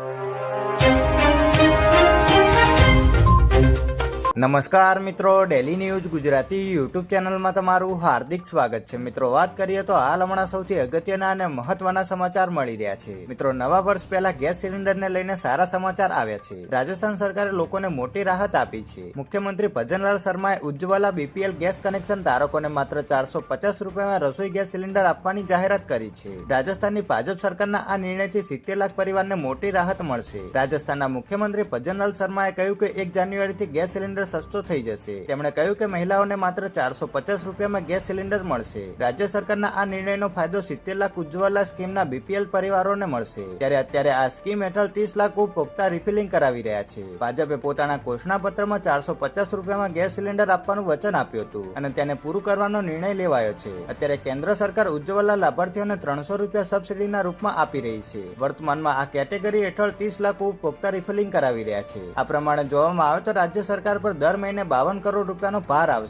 you. નમસ્કાર મિત્રો daily news Gujarati YouTube ચેનલમાં તમારું હાર્દિક સ્વાગત છે. મિત્રો, વાત કરીએ તો હાલ હમણાં સૌથી અગત્યના અને મહત્વના સમાચાર મળી રહ્યા છે. મિત્રો, નવા વર્ષ પહેલા ગેસ સિલિન્ડરને લઈને સારા સમાચાર આવ્યા છે. રાજસ્થાન સરકારે લોકોને મોટી રાહત આપી છે. મુખ્યમંત્રી ભજનલાલ શર્માએ ઉજ્જવલા બીપીએલ ગેસ કનેક્શન ધારકોને માત્ર ચારસો પચાસ રૂપિયામાં રસોઈ ગેસ સિલિન્ડર આપવાની જાહેરાત કરી છે. રાજસ્થાનની ભાજપ સરકારના આ નિર્ણયથી સિત્તેર લાખ પરિવારને મોટી રાહત મળશે. રાજસ્થાનના મુખ્યમંત્રી ભજનલાલ શર્માએ કહ્યું કે એક જાન્યુઆરીથી ગેસ સિલિન્ડર સસ્તો થઈ જશે. તેમણે કહ્યું કે મહિલાઓને માત્ર ચારસો પચાસ રૂપિયામાં ગેસ સિલિન્ડર મળશે. રાજ્ય સરકારના આ નિર્ણયનો ફાયદો સિત્તેર લાખ ઉજ્જવલા સ્કીમના બીપીએલ પરિવારોને મળશે. ત્યારે અત્યારે આ સ્કીમ હેઠળ ત્રીસ લાખ ઉપભોક્તા રિફિલિંગ કરાવી રહ્યા છે. ભાજપે પોતાના ઘોષણાપત્રમાં ચારસો પચાસ રૂપિયામાં ગેસ સિલિન્ડર આપવાનું વચન આપ્યું હતું અને તેને પૂરું કરવાનો નિર્ણય લેવાયો છે. અત્યારે કેન્દ્ર સરકાર ઉજ્જવલા લાભાર્થીઓને ત્રણસો રૂપિયા સબસિડીના રૂપમાં આપી રહી છે. વર્તમાનમાં આ કેટેગરી હેઠળ ત્રીસ લાખ ઉપભોક્તા રિફિલિંગ કરાવી રહ્યા છે. આ પ્રમાણે જોવામાં આવે તો રાજ્ય સરકાર પર દર મહિને બાવન કરોડ રૂપિયાનો ભાર આવશે.